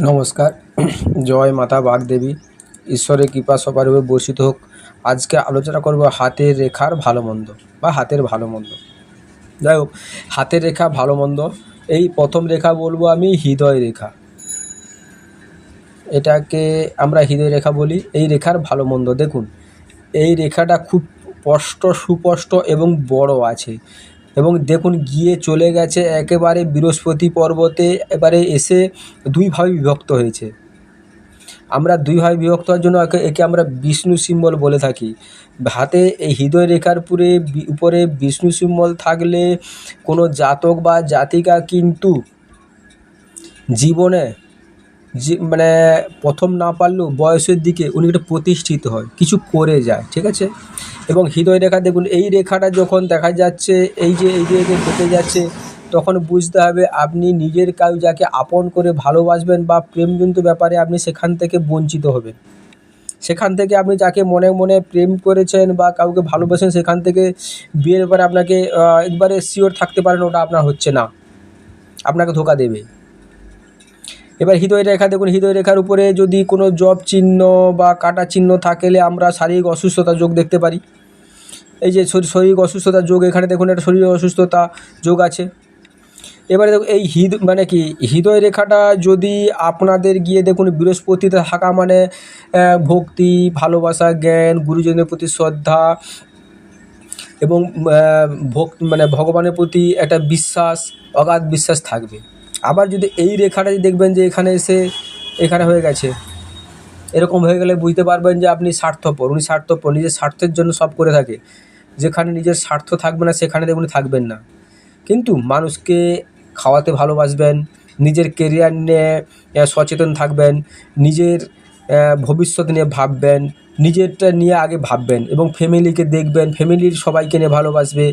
নমস্কার। জয় মাতা বাগদেবী। ঈশ্বরের কৃপা সবার উপর বর্ষিত হোক। আজকে আলোচনা করব হাতের রেখার ভালো মন্দ বা হাতের ভালো মন্দ। যাই হোক, হাতের রেখা, ভালো মন্দ, এই প্রথম রেখা বলব আমি হৃদয় রেখা। এটাকে আমরা হৃদয় রেখা বলি। এই রেখার ভালো মন্দ, দেখুন, এই রেখাটা খুব স্পষ্ট, সুস্পষ্ট এবং বড় আছে। এবং দেখুন গিয়ে চলে গেছে একেবারে বৃহস্পতি পর্বতে, এবারে এসে দুই ভাবে বিভক্ত হয়েছে। আমরা দুই ভাবে বিভক্ত হওয়ার জন্য একে একে আমরা বিষ্ণু সিম্বল বলে থাকি। হাতে এই হৃদয় রেখার পুরে উপরে বিষ্ণু সিম্বল থাকলে কোনো জাতক বা জাতিকা কিন্তু জীবনে যে মানে প্রথম না পারলেও বয়সের দিকে উনি একটা প্রতিষ্ঠিত হয়, কিছু করে যায়, ঠিক আছে? এবং হৃদয় রেখা দেখুন, এই রেখাটা যখন দেখা যাচ্ছে, এই যে এই যে কেটে যাচ্ছে, তখন বুঝতে হবে আপনি নিজের কাউ যাকে আপন করে ভালোবাসবেন বা প্রেমজনিত ব্যাপারে আপনি সেখান থেকে বঞ্চিত হবেন। সেখান থেকে আপনি যাকে মনে মনে প্রেম করেছেন বা কাউকে ভালোবাসেন, সেখান থেকে বিয়ের ব্যাপারে আপনাকে একবারে শিওর থাকতে পারেন, ওটা আপনার হচ্ছে না। আপনাকে ধোকা দেবে। এবার হৃদয় রেখা দেখুন হৃদয় রেখার উপরে যদি কোনো জব চিহ্ন বা কাটা চিহ্ন থাকলে আমরা শারীরিক অসুস্থতা যোগ দেখতে পারি। এই যে শরী- শারীরিক অসুস্থতার যোগ এখানে দেখুন একটা শরীর অসুস্থতা যোগ আছে। এবারে দেখুন এই হৃদ মানে কি হৃদয় রেখাটা যদি আপনাদের গিয়ে দেখুন বৃহস্পতিতে থাকা মানে ভক্তি ভালোবাসা জ্ঞান গুরুজনের প্রতি শ্রদ্ধা এবং আহ, ভক মানে ভগবানের প্রতি একটা বিশ্বাস অগাধ বিশ্বাস থাকবে। আবার যদি এই রেখাটা দেখবেন যে এখানে এসে এখানে হয়ে গেছে, এরকম হয়ে গেলে বুঝতে পারবেন যে আপনি স্বার্থপর। উনি স্বার্থপর, নিজের স্বার্থের জন্য সব করে থাকে। যেখানে নিজের স্বার্থ থাকবে না, সেখানে দেখুন থাকবেন না। কিন্তু মানুষকে খাওয়াতে ভালোবাসবেন, নিজের কেরিয়ার নিয়ে সচেতন থাকবেন, নিজের ভবিষ্যৎ নিয়ে ভাববেন নিজেরটা নিয়ে আগে ভাববেন এবং ফ্যামিলিকে দেখবেন ফ্যামিলির সবাইকে নিয়ে ভালোবাসবে।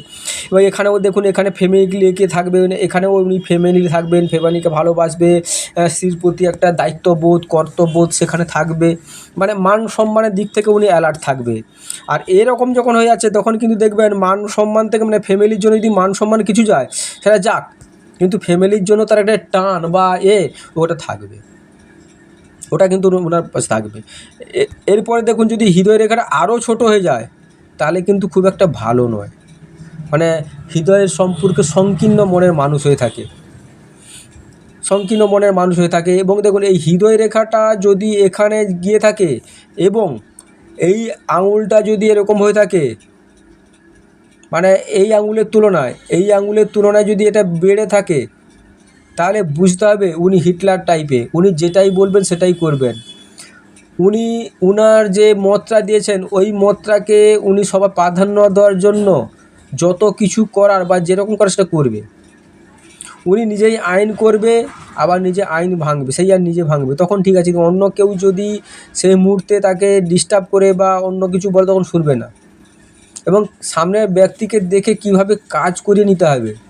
এবং এখানেও দেখুন, এখানে ফ্যামিলিকে থাকবেন এখানেও উনি ফ্যামিলি থাকবেন ফ্যামিলিকে ভালোবাসবে স্ত্রীর প্রতি একটা দায়িত্ববোধ, কর্তব্যবোধ সেখানে থাকবে। মানে মান সম্মানের দিক থেকে উনি অ্যালার্ট থাকবে। আর এরকম যখন হয়ে যাচ্ছে, তখন কিন্তু দেখবেন মান সম্মান থেকে মানে ফ্যামিলির জন্য যদি মান সম্মান কিছু যায়, সেটা যাক। কিন্তু ফ্যামিলির জন্য তার একটা টান বা এ, ওটা থাকবে। ওটা কিন্তু ওনার পাশে থাকবে। এরপরে দেখুন যদি হৃদয় রেখাটা আরও ছোট হয়ে যায়, তাহলে কিন্তু খুব একটা ভালো নয়। মানে হৃদয়ের সম্পর্কে সংকীর্ণ মনের মানুষ হয়ে থাকে। সংকীর্ণ মনের মানুষ হয়ে থাকে এবং দেখুন এই হৃদয় রেখাটা যদি এখানে গিয়ে থাকে এবং এই আঙুলটা যদি এরকম হয়ে থাকে মানে এই আঙুলের তুলনায়, এই আঙুলের তুলনায় যদি এটা বেড়ে থাকে তাহলে বুঝতে হবে উনি হিটলার টাইপে, উনি যেটাই বলবেন সেটাই করবেন। উনি, উনার যে মতটা দিয়েছেন, ওই মতটাকে উনি সবার প্রাধান্য দেওয়ার জন্য যত কিছু করার বা যেরকম করার সেটা করবে। উনি নিজেই আইন করবে, আবার নিজে আইন ভাঙবে, সেই আর নিজে ভাঙবে। তখন ঠিক আছে অন্য কেউ যদি সেই মুহূর্তে তাকে ডিস্টার্ব করে বা অন্য কিছু বলে, তখন শুনবে না। এবং সামনের ব্যক্তিকে দেখে কীভাবে কাজ করিয়ে নিতে হবে।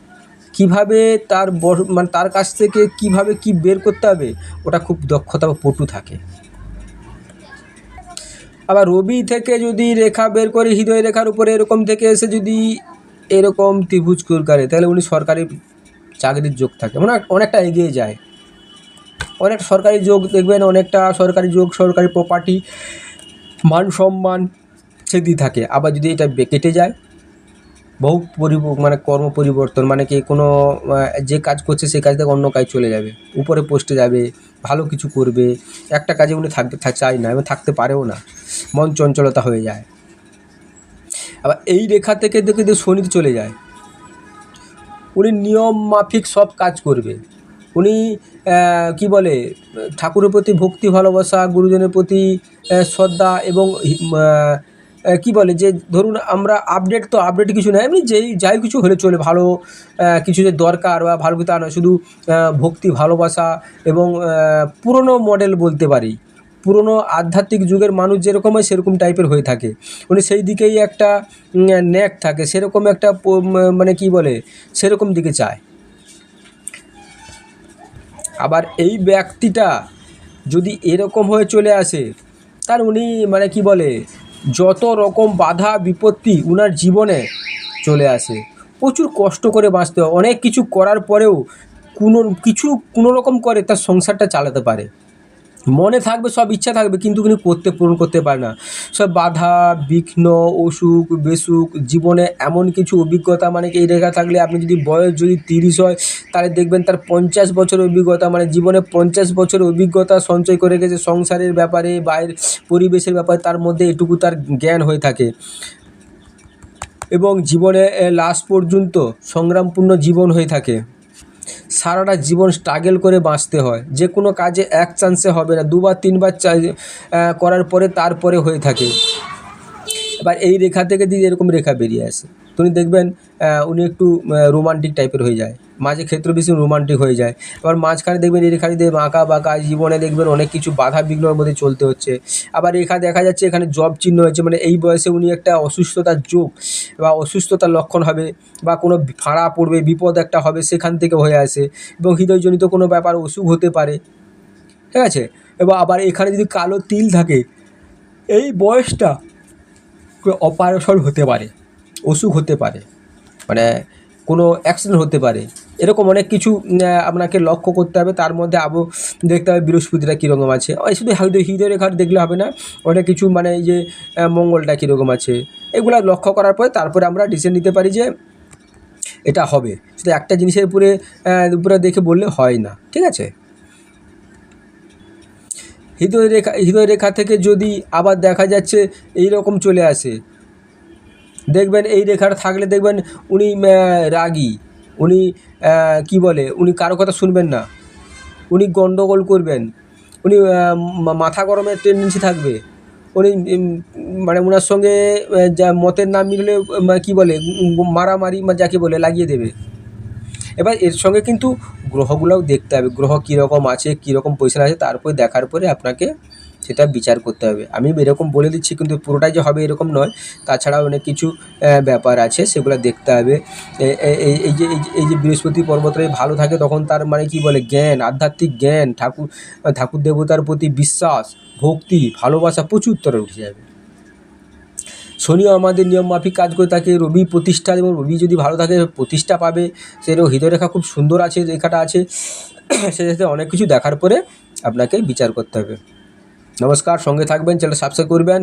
কীভাবে তার মানে তার কাছ থেকে কীভাবে কি বের করতে হবে, ওটা খুব দক্ষতা বা পটু থাকে। আবার রবি থেকে যদি রেখা বের করে হৃদয় রেখার উপরে এরকম থেকে এসে যদি এরকম ত্রিভুজ করে তাহলে উনি সরকারি চাকরির যোগ থাকে। মানে অনেকটা এগিয়ে যায়। অনেক সরকারি যোগ দেখবেন, অনেকটা সরকারি যোগ, সরকারি প্রপার্টি মান সম্মান সেদি থাকে। আবার যদি এটা কেটে যায় বহু পরিব মানে কর্ম পরিবর্তন মানে কি কোনো যে কাজ করছে সেই কাজ থেকে অন্য কাজ চলে যাবে। উপরে পোস্টে যাবে, ভালো কিছু করবে, একটা কাজে উনি থাকতে চায় না, এবং থাকতে পারেও না। মন চঞ্চলতা হয়ে যায়। আবার এই রেখা থেকে দেখে যে শনি চলে যায়। উনি নিয়ম মাফিক সব কাজ করবে। উনি কি বলে, ঠাকুরের প্রতি ভক্তি, ভালোবাসা, গুরুজনের প্রতি শ্রদ্ধা এবং কি বলে যে ধরুন আমরা আপডেট তো আপডেট কিছু না এমনি যেই, যাই কিছু হলে চলে, ভালো কিছু যে দরকার বা ভালো তা নয়, শুধু ভক্তি, ভালোবাসা এবং পুরনো মডেল বলতে পারি। পুরনো আধ্যাত্মিক যুগের মানুষ যেরকম হয়, সেরকম টাইপের হয়ে থাকে। উনি সেই দিকেই একটা ন্যাক থাকে, সেরকম একটা মানে কি বলে, সেরকম দিকে চায়। আবার এই ব্যক্তিটা যদি এরকম হয়ে চলে আসে, তার উনি মানে কি বলে যত রকম বাধা, বিপত্তি উনার জীবনে চলে আসে। প্রচুর কষ্ট করে বাঁচতে হয়। অনেক কিছু করার পরেও কোনো, কিছু কোনো রকম করে তার সংসারটা চালাতে পারে। মনে থাকবে, সব ইচ্ছা থাকবে, কিন্তু কিন্তু করতে, পূরণ করতে পারে না। সব বাধা, বিঘ্ন, অসুখ, বেসুখ, জীবনে এমন কিছু অভিজ্ঞতা মানে এই রেখা থাকলে আপনি যদি বয়স যদি তিরিশ হয়, তাহলে দেখবেন তার পঞ্চাশ বছরের অভিজ্ঞতা মানে জীবনে পঞ্চাশ বছরের অভিজ্ঞতা সঞ্চয় করে গেছে সংসারের ব্যাপারে, বাইরের পরিবেশের ব্যাপারে, তার মধ্যে এটুকু তার জ্ঞান হয়ে থাকে। এবং জীবনে লাস্ট পর্যন্ত সংগ্রামপূর্ণ জীবন হয়ে থাকে। সারাটা জীবন স্ট্রাগেল করে বাঁচতে হয়। যে কোনো কাজে এক চান্সে হবে না, দুবার, তিনবার করার পরে তারপরে হয়ে থাকে। এবার এই রেখা থেকে যদি এরকম রেখা বেরিয়ে আসে, তুমি দেখবেন উনি একটু রোমান্টিক টাইপের হয়ে যায়। মাঝে ক্ষেত্র বেশি রোমান্টিক হয়ে যায়। এবার মাঝখানে দেখবেন এই রেখা দিয়ে বাঁকা বাঁকা জীবনে দেখবেন অনেক কিছু বাধা বিঘ্নর মধ্যে চলতে হচ্ছে। আবার রেখা দেখা যাচ্ছে এখানে জব চিহ্ন হয়েছে মানে এই বয়সে উনি একটা অসুস্থতার যোগ বা অসুস্থতার লক্ষণ হবে বা কোনো ফাঁড়া পড়বে, বিপদ একটা হবে সেখান থেকে হয়ে আসে এবং হৃদয়জনিত কোনো ব্যাপার অসুখ হতে পারে। ঠিক আছে? এবার আবার এখানে যদি কালো তিল থাকে, এই বয়সটা অপারেশন হতে পারে, অসুখ হতে পারে। মানে কোনো অ্যাক্সিডেন্ট হতে পারে। এরকম অনেক কিছু আপনাকে লক্ষ্য করতে হবে। তার মধ্যে আবু, দেখতে হবে বৃহস্পতিটা কীরকম আছে। শুধু হৃদয় হৃদয় রেখার দেখলে হবে না, অনেক কিছু মানে যে মঙ্গলটা কীরকম আছে। এগুলো লক্ষ্য করার পরে তারপরে আমরা ডিসিশন নিতে পারি যে এটা হবে। শুধু একটা জিনিসের উপরে উপরে দেখে বললে হয় না। ঠিক আছে? হৃদয় রেখা হৃদয় রেখা থেকে যদি আবার দেখা যাচ্ছে এই রকম চলে আসে দেখবেন, এই রেখাটা থাকলে দেখবেন উনি রাগী। উনি কি বলে, উনি কারও কথা শুনবেন না। উনি গন্ডগোল করবেন। উনি মাথা গরমের টেন্ডেন্সি থাকবে। উনি মানে ওনার সঙ্গে যা মতের নাম মিললে কী বলে মারামারি যাকে বলে, লাগিয়ে দেবে। এবার এর সঙ্গে কিন্তু গ্রহগুলোও দেখতে হবে। গ্রহ কীরকম আছে, কীরকম পজিশন আছে, তারপরে দেখার পরে আপনাকে সেটা বিচার করতে হবে। আমি এরকম বলে দিচ্ছি কিন্তু পুরোটাই যে হবে এরকম নয়। তাছাড়াও অনেক কিছু ব্যাপার আছে, সেগুলো দেখতে হবে। এই যে, এই যে- বৃহস্পতি পর্বতটাই ভালো থাকে তখন তার মানে কি বলে? জ্ঞান, আধ্যাত্মিক জ্ঞান, ঠাকুর ঠাকুর দেবতার প্রতি বিশ্বাস, ভক্তি, ভালোবাসা প্রচুর তরে উঠে যাবে। শনিও আমাদের নিয়ম মাফিক কাজ করে থাকে, রবি প্রতিষ্ঠা এবং রবি যদি ভালো থাকে প্রতিষ্ঠা পাবে। সেরকম হৃদয়রেখা খুব সুন্দর আছে, রেখাটা আছে। সেক্ষেত্রে অনেক কিছু দেখার পরে আপনাকে বিচার করতে হবে। নমস্কার সঙ্গে থাকবেন চ্যানেল সাবস্ক্রাইব করবেন।